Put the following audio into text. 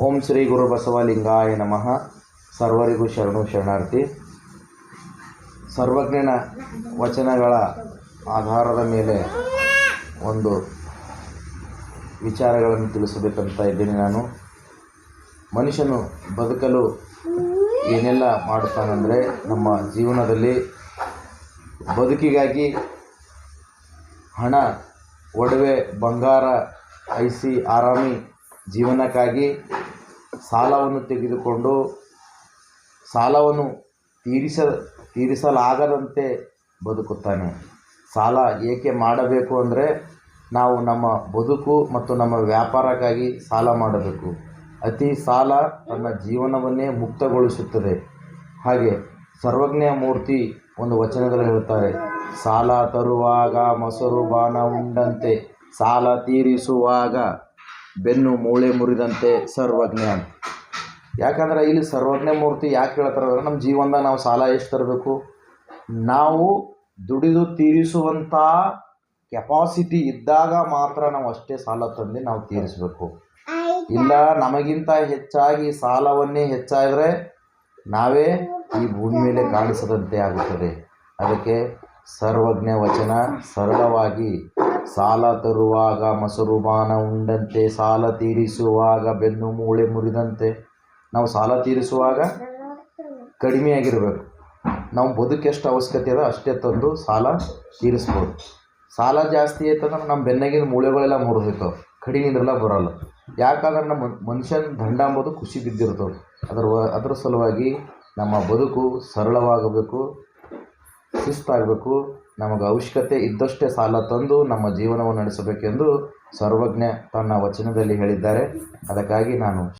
ಓಂ ಶ್ರೀ ಗುರು ಬಸವಲಿಂಗಾಯ ನಮಃ. ಸರ್ವರಿಗೂ ಶರಣು ಶರಣಾರ್ಥಿ. ಸರ್ವಜ್ಞನ ವಚನಗಳ ಆಧಾರದ ಮೇಲೆ ಒಂದು ವಿಚಾರಗಳನ್ನು ತಿಳಿಸಬೇಕಂತ ಇದ್ದೀನಿ ನಾನು. ಮನುಷ್ಯನು ಬದುಕಲು ಏನೆಲ್ಲ ಮಾಡುತ್ತಾನೆಂದರೆ ನಮ್ಮ ಜೀವನದಲ್ಲಿ ಬದುಕಿಗಾಗಿ ಹಣ, ಒಡವೆ, ಬಂಗಾರ, ಐಸಿ, ಆರಾಮಿ ಜೀವನಕ್ಕಾಗಿ ಸಾಲವನ್ನು ತೆಗೆದುಕೊಂಡು ಸಾಲವನ್ನು ತೀರಿಸ, ತೀರಿಸಲಾಗದಂತೆ ಬದುಕುತ್ತಾನೆ. ಸಾಲ ಏಕೆ ಮಾಡಬೇಕು ಅಂದರೆ ನಾವು ನಮ್ಮ ಬದುಕು ಮತ್ತು ನಮ್ಮ ವ್ಯಾಪಾರಕ್ಕಾಗಿ ಸಾಲ ಮಾಡಬೇಕು. ಅತಿ ಸಾಲ ತನ್ನ ಜೀವನವನ್ನೇ ಮುಕ್ತಗೊಳಿಸುತ್ತದೆ. ಹಾಗೆ ಸರ್ವಜ್ಞ ಮೂರ್ತಿ ಒಂದು ವಚನದಲ್ಲಿ ಹೇಳ್ತಾರೆ ಸಾಲ ತರುವಾಗ ಮೊಸರು ಬಾಣ ಉಂಡಂತೆ, ಸಾಲ ತೀರಿಸುವಾಗ ಬೆನ್ನು ಮೂಳೆ ಮುರಿದಂತೆ ಸರ್ವಜ್ಞ ಅಂತ. ಯಾಕಂದ್ರೆ ಇಲ್ಲಿ ಸರ್ವಜ್ಞ ಮೂರ್ತಿ ಯಾಕೆ ಹೇಳ್ತಾರೆ ನಮ್ಮ ಜೀವನದಾಗ ನಾವು ಸಾಲ ಎಷ್ಟು ತರಬೇಕು? ನಾವು ದುಡಿದು ತೀರಿಸುವಂಥ ಕೆಪಾಸಿಟಿ ಇದ್ದಾಗ ಮಾತ್ರ ನಾವು ಅಷ್ಟೇ ಸಾಲ ತಂದು ನಾವು ತೀರಿಸಬೇಕು. ಇಲ್ಲ, ನಮಗಿಂತ ಹೆಚ್ಚಾಗಿ ಸಾಲವನ್ನೇ ಹೆಚ್ಚಾದರೆ ನಾವೇ ಈ ಭೂಮಿ ಮೇಲೆ ಕಾಣಿಸದಂತೆ ಆಗುತ್ತದೆ. ಅದಕ್ಕೆ ಸರ್ವಜ್ಞ ವಚನ ಸರಳವಾಗಿ ಸಾಲ ತರುವಾಗ ಮೊಸರು ಬಾಣ ಉಂಡಂತೆ, ಸಾಲ ತೀರಿಸುವಾಗ ಬೆನ್ನು ಮೂಳೆ ಮುರಿದಂತೆ. ನಾವು ಸಾಲ ತೀರಿಸುವಾಗ ಕಡಿಮೆಯಾಗಿರಬೇಕು. ನಾವು ಬದುಕೆಷ್ಟು ಅವಶ್ಯಕತೆ ಅದ ಅಷ್ಟೇ ತಂದು ಸಾಲ ತೀರಿಸ್ಬೋದು. ಸಾಲ ಜಾಸ್ತಿ ಆಯ್ತಂದ್ರೆ ನಮ್ಮ ಬೆನ್ನಗಿನ ಮೂಳೆಗಳೆಲ್ಲ ಮುರಿದಿತ್ತು ಕಡಿಮೆ ಇದ್ರೆಲ್ಲ ಬರೋಲ್ಲ. ಯಾಕಂದ್ರೆ ನಮ್ಮ ಮನುಷ್ಯನ ದಂಡ ಅಂಬೋದು ಖುಷಿ ಬಿದ್ದಿರ್ತವೆ ಅದರ ಅದ್ರ ಸಲುವಾಗಿ ನಮ್ಮ ಬದುಕು ಸರಳವಾಗಬೇಕು. ಶಿಸ್ತಾಗಬೇಕು. ನಮಗೆ ಅವಶ್ಯಕತೆ ಇದ್ದಷ್ಟೇ ಸಾಲ ತಂದು ನಮ್ಮ ಜೀವನವನ್ನು ನಡೆಸಬೇಕೆಂದು ಸರ್ವಜ್ಞ ತನ್ನ ವಚನದಲ್ಲಿ ಹೇಳಿದ್ದಾರೆ. ಅದಕ್ಕಾಗಿ ನಾನು